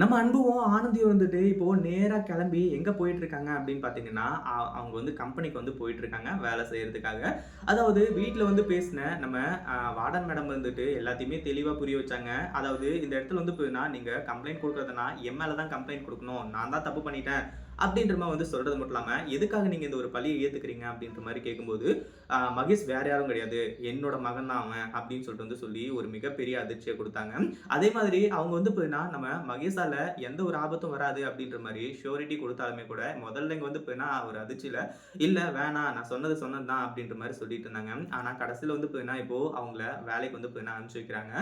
நம்ம அன்புவும் ஆனந்தியும் வந்துட்டு இப்போ நேராக கிளம்பி எங்க போயிட்டு இருக்காங்க அப்படின்னு பாத்தீங்கன்னா அவங்க வந்து கம்பெனிக்கு வந்து போயிட்டு இருக்காங்க வேலை செய்யறதுக்காக. அதாவது வீட்டில் வந்து பேசின நம்ம வார்டன் மேடம் வந்துட்டு எல்லாத்தையுமே தெளிவாக புரிய வச்சாங்க. அதாவது இந்த இடத்துல வந்து போயினா நீங்க கம்ப்ளைண்ட் கொடுக்கறதுனா என் மேலே தான் கம்ப்ளைண்ட் கொடுக்கணும். நான் தான் தப்பு பண்ணிட்டேன். அப்படின்ற மாதிரி வந்து சொல்றது மட்டும் இல்லாம எதுக்காக நீங்க இந்த ஒரு பழியை ஏத்துக்கிறீங்க அப்படின்ற மாதிரி கேட்கும்போது மகேஷ் வேற யாரும் கிடையாது. என்னோட மகன் தான் அவன் அப்படின்னு சொல்லிட்டு வந்து சொல்லி ஒரு மிகப்பெரிய அதிர்ச்சியை கொடுத்தாங்க. அதே மாதிரி அவங்க வந்து போயின்னா நம்ம மகேஷால எந்த ஒரு ஆபத்தும் வராது அப்படின்ற மாதிரி ஷூரிட்டி கொடுத்தாலுமே கூட முதல்ல இங்க வந்து போயின்னா ஒரு அதிர்ச்சியில இல்ல வேணாம் நான் சொன்னது சொன்னது தான் அப்படின்ற மாதிரி சொல்லிட்டு இருந்தாங்க. ஆனா கடைசியில வந்து போயின்னா இப்போ அவங்கள வேலைக்கு வந்து போயின்னா அனுப்பிச்சு வைக்கிறாங்க.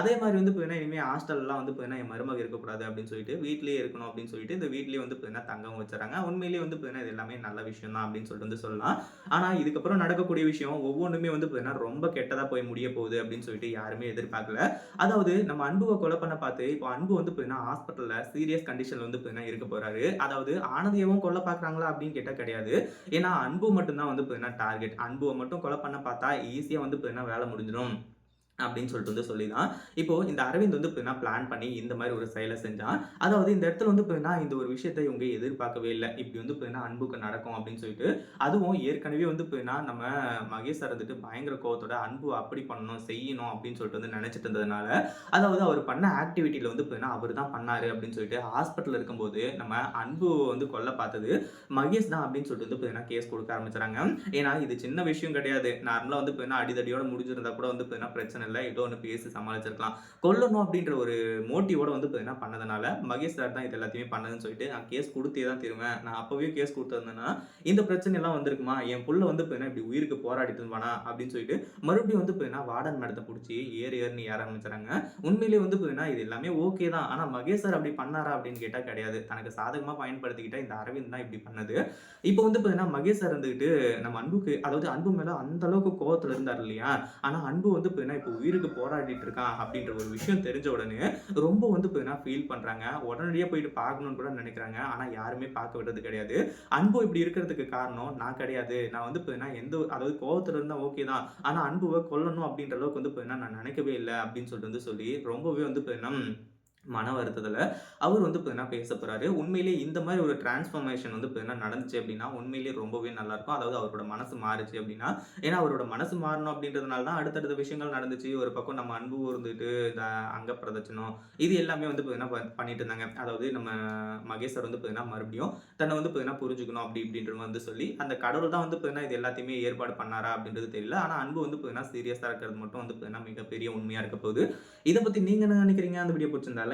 அதே மாதிரி வந்து போயினா இனிமே ஹாஸ்டல்லாம் வந்து போயினா என் மருமக இருக்கக்கூடாது அப்படின்னு சொல்லிட்டு வீட்லயே இருக்கணும் அப்படின்னு சொல்லிட்டு இந்த வீட்லயே வந்து போயினா தங்கவும் வச்சுறாங்க உண்மையிலேயே வந்து பார்த்தீங்கன்னா இது எல்லாமே நல்ல விஷயம் தான் அப்படின்னு சொல்லிட்டு வந்து சொல்லலாம். ஆனால் இதுக்கப்புறம் நடக்கக்கூடிய விஷயம் ஒவ்வொன்றுமே வந்து பார்த்தீங்கன்னா ரொம்ப கெட்டதாக போய் முடிய போகுது அப்படின்னு சொல்லிட்டு யாருமே எதிர்பார்க்கல. அதாவது நம்ம அன்புவை கொலை பண்ண பார்த்து இப்போ அன்பு வந்து பார்த்தீங்கன்னா ஹாஸ்பிட்டலில் சீரியஸ் கண்டிஷனில் வந்து பார்த்தீங்கன்னா இருக்க போகிறாரு அதாவது ஆனந்தியவும் கொலை பார்க்குறாங்களா அப்படின்னு கேட்டால் கிடையாது. ஏன்னா அன்பு மட்டும்தான் வந்து பார்த்தீங்கன்னா டார்கெட் அன்புவை மட்டும் கொலை பண்ண பார்த்தா ஈஸியாக வந்து பார்த்தீங்கன்னா வேலை முடிஞ்சிடும். அப்படின்னு சொல்லிட்டு வந்து சொல்லி தான் இப்போ இந்த அரவிந்த் வந்து இப்போ பிளான் பண்ணி இந்த மாதிரி ஒரு செயலை செஞ்சான். அதாவது இந்த இடத்துல வந்து இப்போ இந்த ஒரு விஷயத்தை இவங்க எதிர்பார்க்கவே இல்லை. இப்படி வந்து இப்போ அன்புக்கு நடக்கும் அப்படின்னு சொல்லிட்டு அதுவும் ஏற்கனவே வந்து இப்போ நம்ம மகேஷ் சார் வந்துட்டு பயங்கர கோவத்தோட அன்பு அப்படி பண்ணணும் செய்யணும் அப்படின்னு சொல்லிட்டு வந்து நினைச்சிட்டு இருந்ததுனால அதாவது அவர் பண்ண ஆக்டிவிட்டியில வந்து இப்போ அவர் தான் பண்ணாரு அப்படின்னு சொல்லிட்டு ஹாஸ்பிட்டல் இருக்கும்போது நம்ம அன்பு வந்து கொல்ல பார்த்தது மகேஷ் தான் அப்படின்னு சொல்லிட்டு வந்து இப்போ கேஸ் கொடுக்க ஆரம்பிச்சாங்க. ஏன்னா இது சின்ன விஷயம் கிடையாது. நார்மலாக வந்து இப்போ அடிதடியோட முடிஞ்சிருந்தா கூட வந்து இப்போ பிரச்சனை இல்லை ஏதோ ஒன்று பேசி சமாளிச்சிருக்கலாம். கொல்லணும் அப்படின்ற ஒரு மோட்டிவோட வந்து பார்த்தீங்கன்னா என்ன பண்ணதுனால மகேஷ் சார் தான் இது எல்லாத்தையுமே பண்ணதுன்னு சொல்லிட்டு நான் கேஸ் கொடுத்தே தான் தருவேன். நான் அப்போவே கேஸ் கொடுத்துருந்தேன்னா இந்த பிரச்சனை எல்லாம் வந்திருக்குமா? என் புள்ள வந்து இப்போ இப்படி உயிருக்கு போராடிட்டு இருந்தானா அப்படின்னு சொல்லிட்டு மறுபடியும் வந்து இப்போ வார்டன் மேடத்தை பிடிச்சி ஏறு ஏறுன்னு ஏற ஆரம்பிச்சாங்க உண்மையிலேயே வந்து இப்போ இது எல்லாமே ஓகே தான். ஆனால் மகேஷ் சார் அப்படி பண்ணாரா அப்படின்னு கேட்டால் கிடையாது. தனக்கு சாதகமாக பயன்படுத்திக்கிட்டா இந்த அரவிந்த் தான் இப்படி பண்ணது. இப்போ வந்து பார்த்தீங்கன்னா மகேஷ் சார் இருந்துக்கிட்டு நம்ம அன்புக்கு அதாவது அன்பு மேலே அந்த அளவுக்கு கோவத்தில் இருந்தார் இல்லையா? ஆனால் அன்பு வந்து பார்த்தீங்கன்னா இப்போ உயிருக்கு போராடிட்டு இருக்கான் அப்படின்ற ஒரு விஷயம் தெரிஞ்ச உடனே ரொம்ப வந்து இப்போ என்ன ஃபீல் பண்ணுறாங்க உடனடியாக போயிட்டு பார்க்கணும்னு கூட நினைக்கிறாங்க. ஆனால் யாருமே பார்க்க விடுறது கிடையாது. அன்பு இப்படி இருக்கிறதுக்கு காரணம் நான் கிடையாது. நான் வந்து இப்போ என்ன எந்த அதாவது கோவத்தில் இருந்தால் ஓகே தான். ஆனால் அன்புவை கொல்லணும் அப்படின்ற அளவுக்கு வந்து இப்போ என்ன நான் நினைக்கவே இல்லை அப்படின்னு சொல்லிட்டு வந்து சொல்லி ரொம்பவே வந்து இப்போ என்ன மன வருத்தத்தில் அவர் வந்து பார்த்தீங்கன்னா பேச போகிறாரு உண்மையிலேயே இந்த மாதிரி ஒரு டிரான்ஸ்ஃபர்மேஷன் வந்து இப்போ என்ன நடந்துச்சு அப்படின்னா உண்மையிலேயே ரொம்பவே நல்லாயிருக்கும் அதாவது அவரோட மனசு மாறுச்சு அப்படின்னா ஏன்னா அவரோட மனசு மாறணும் அப்படின்றதுனால தான் அடுத்தடுத்த விஷயங்கள் நடந்துச்சு. ஒரு பக்கம் நம்ம அன்பு இருந்துட்டு இந்த அங்க பிரதட்சணம் இது எல்லாமே வந்து பார்த்தீங்கன்னா ப- பண்ணிட்டு இருந்தாங்க. அதாவது நம்ம மகேஷர் வந்து பார்த்தீங்கன்னா மறுபடியும் தன்னை வந்து பார்த்தீங்கன்னா புரிஞ்சுக்கணும் அப்படி இப்படின்ற வந்து சொல்லி அந்த கடவுள் தான் வந்து பார்த்தீங்கன்னா இது எல்லாத்தையுமே ஏற்பாடு பண்ணாரா அப்படின்றது தெரியல. ஆனால் அன்பு வந்து பார்த்தீங்கன்னா சீரியஸாக இருக்கிறது மட்டும் வந்து பார்த்தீங்கன்னா மிகப்பெரிய உண்மையாக இருக்க போகுது. இதை பற்றி நீங்கள் என்ன நினைக்கிறீங்க? அந்த வீடியோ பிடிச்சிருந்தால